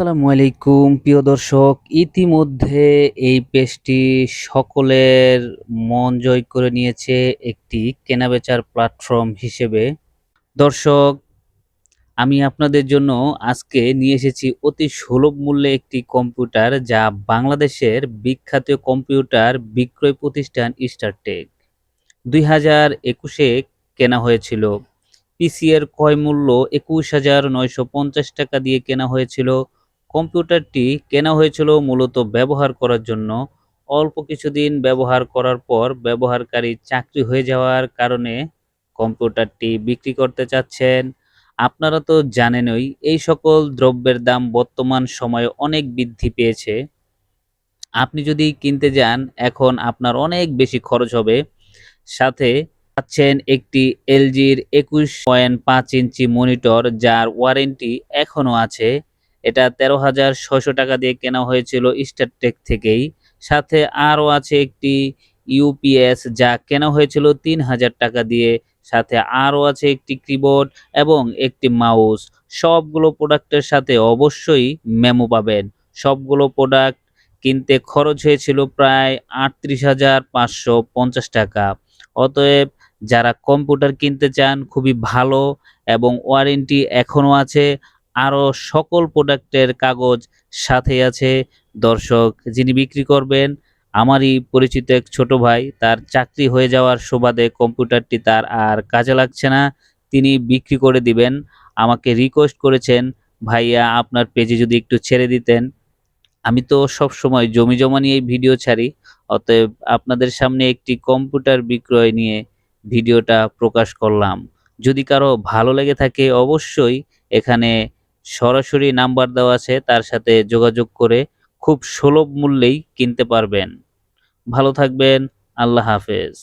আসসালামু আলাইকুম, প্রিয় দর্শক। ইতিমধ্যে এই পেজটি সকলের মন জয় করে নিয়েছে একটি কেনাবেচার প্ল্যাটফর্ম হিসেবে। দর্শক, আমি আপনাদের জন্য আজকে নিয়ে এসেছি অতি সুলভ মূল্যে একটি কম্পিউটার যা বাংলাদেশের বিখ্যাত কম্পিউটার বিক্রয় প্রতিষ্ঠান স্টারটেক দুই হাজার একুশে কেনা হয়েছিল। পিসি এর ক্রয় মূল্য একুশ হাজার নয়শো পঞ্চাশ টাকা দিয়ে কেনা হয়েছিল। কম্পিউটারটি কেনা হয়েছিল মূলত ব্যবহার করার জন্য। অল্প কিছুদিন ব্যবহার করার পর ব্যবহারকারী চাকরি হয়ে যাওয়ার কারণে কম্পিউটারটি বিক্রি করতে চাচ্ছেন। আপনারা তো জানেনই, এই সকল দ্রব্যের দাম বর্তমান সময়ে অনেক বৃদ্ধি পেয়েছে। আপনি যদি কিনতে যান, এখন আপনার অনেক বেশি খরচ হবে। সাথে পাচ্ছেন একটি এলজির একুশ পয়েন্ট পাঁচ ইঞ্চি মনিটর, যার ওয়ারেন্টি এখনও আছে। এটা তেরো হাজার ছয়শো টাকা দিয়ে কেনা হয়েছিল স্টারটেক থেকেই। সাথে আরও আছে একটি ইউপিএস যা কেনা হয়েছিল তিন হাজার টাকা দিয়ে। সাথে আরও আছে একটি কিবোর্ড এবং একটি মাউস সবগুলো প্রোডাক্টের সাথে অবশ্যই মেমো পাবেন। সবগুলো প্রোডাক্ট কিনতে খরচ হয়েছিল প্রায় আটত্রিশ হাজার পাঁচশো পঞ্চাশ টাকা। অতএব যারা কম্পিউটার কিনতে চান, খুবই ভালো এবং ওয়ারেন্টি এখনও আছে। আরও সকল প্রোডাক্টের কাগজ সাথে আছে। দর্শক, যিনি বিক্রি করবেন, আমারই পরিচিত এক ছোট ভাই, তার চাকরি হয়ে যাওয়ার সুবাদে কম্পিউটারটি তার আর কাজে লাগছে না। তিনি বিক্রি করে দিবেন। আমাকে রিকোয়েস্ট করেছেন, ভাইয়া, আপনার পেজে যদি একটু ছেড়ে দিতেন। আমি তো সব সময় জমি জমা নিয়ে ভিডিও ছাড়ি, অতএব আপনাদের সামনে একটি কম্পিউটার বিক্রয় নিয়ে ভিডিওটা প্রকাশ করলাম। যদি কারও ভালো লেগে থাকে, অবশ্যই এখানে সরাসরি নাম্বার দেওয়া আছে, তার সাথে যোগাযোগ করে খুব সুলভ মূল্যেই কিনতে পারবেন। ভালো থাকবেন, আল্লাহ হাফেজ।